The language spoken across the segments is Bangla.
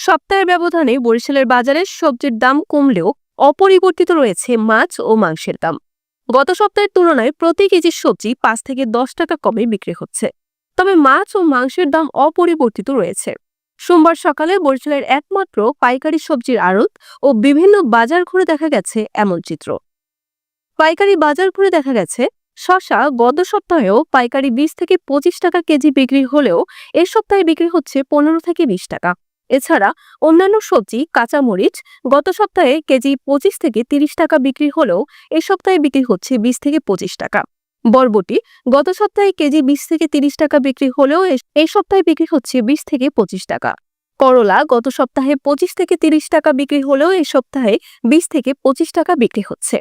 সপ্তাহের ব্যবধানে বরিশালের বাজারে সবজির দাম কমলেও অপরিবর্তিত রয়েছে মাছ ও মাংসের দাম। গত সপ্তাহের তুলনায় প্রতি কেজি সবজি পাঁচ থেকে দশ টাকা কমে বিক্রি হচ্ছে। তবে মাছ ও মাংসের দাম অপরিবর্তিত রয়েছে। সোমবার সকালে বরিশালের একমাত্র পাইকারি সবজির আড়ত ও বিভিন্ন বাজার ঘুরে দেখা গেছে এমন চিত্র। পাইকারি বাজার ঘুরে দেখা গেছে, শশা গত সপ্তাহেও পাইকারি বিশ থেকে পঁচিশ টাকা কেজি বিক্রি হলেও এ সপ্তাহে বিক্রি হচ্ছে পনেরো থেকে বিশ টাকা। এছাড়া অন্যান্য সবজি, কাঁচামরিচ গত সপ্তাহে কেজি পঁচিশ থেকে তিরিশ টাকা বিক্রি হলেও এ সপ্তাহে বিক্রি হচ্ছে বিশ থেকে পঁচিশ টাকা। বরবটি গত সপ্তাহে কেজি বিশ থেকে তিরিশ টাকা বিক্রি হলেও এ- সপ্তাহে বিক্রি হচ্ছে বিশ থেকে পঁচিশ টাকা। করলা গত সপ্তাহে পঁচিশ থেকে তিরিশ টাকা বিক্রি হলেও এই সপ্তাহে বিশ থেকে পঁচিশ টাকা বিক্রি হচ্ছে।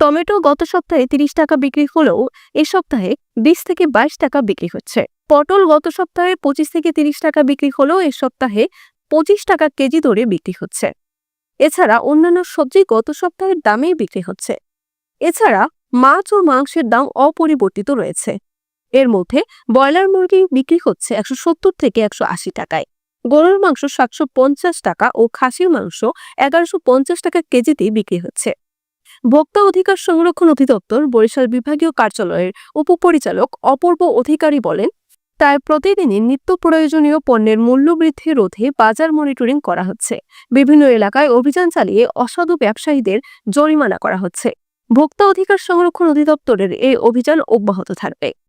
টমেটো গত সপ্তাহে তিরিশ টাকা বিক্রি হলেও এ সপ্তাহে বিশ থেকে বাইশ টাকা বিক্রি হচ্ছে। পটল গত সপ্তাহে পঁচিশ থেকে তিরিশ টাকা বিক্রি হলেও এ সপ্তাহে পঁচিশ টাকা কেজি দরে বিক্রি হচ্ছে। এছাড়া অন্যান্য সবজি গত সপ্তাহের দামেই বিক্রি হচ্ছে। এছাড়া মাছ ও মাংসের দাম অপরিবর্তিত রয়েছে। এর মধ্যে ব্রয়লার মুরগি বিক্রি হচ্ছে একশো সত্তর থেকে একশো আশি টাকায়। গরুর মাংস সাতশো পঞ্চাশ টাকা ও খাসির মাংস এগারোশো পঞ্চাশ টাকা কেজিতেই বিক্রি হচ্ছে। ভোক্তা অধিকার সংরক্ষণ অধিদপ্তর বরিশাল বিভাগীয় কার্যালয়ের উপপরিচালক অপূর্ব অধিকারী বলেন তাই প্রতিদিনই নিত্য প্রয়োজনীয় পণ্যের মূল্য বৃদ্ধি রোধে বাজার মনিটরিং করা হচ্ছে। বিভিন্ন এলাকায় অভিযান চালিয়ে অসাধু ব্যবসায়ীদের জরিমানা করা হচ্ছে। ভোক্তা অধিকার সংরক্ষণ অধিদপ্তরের এই অভিযান অব্যাহত থাকবে।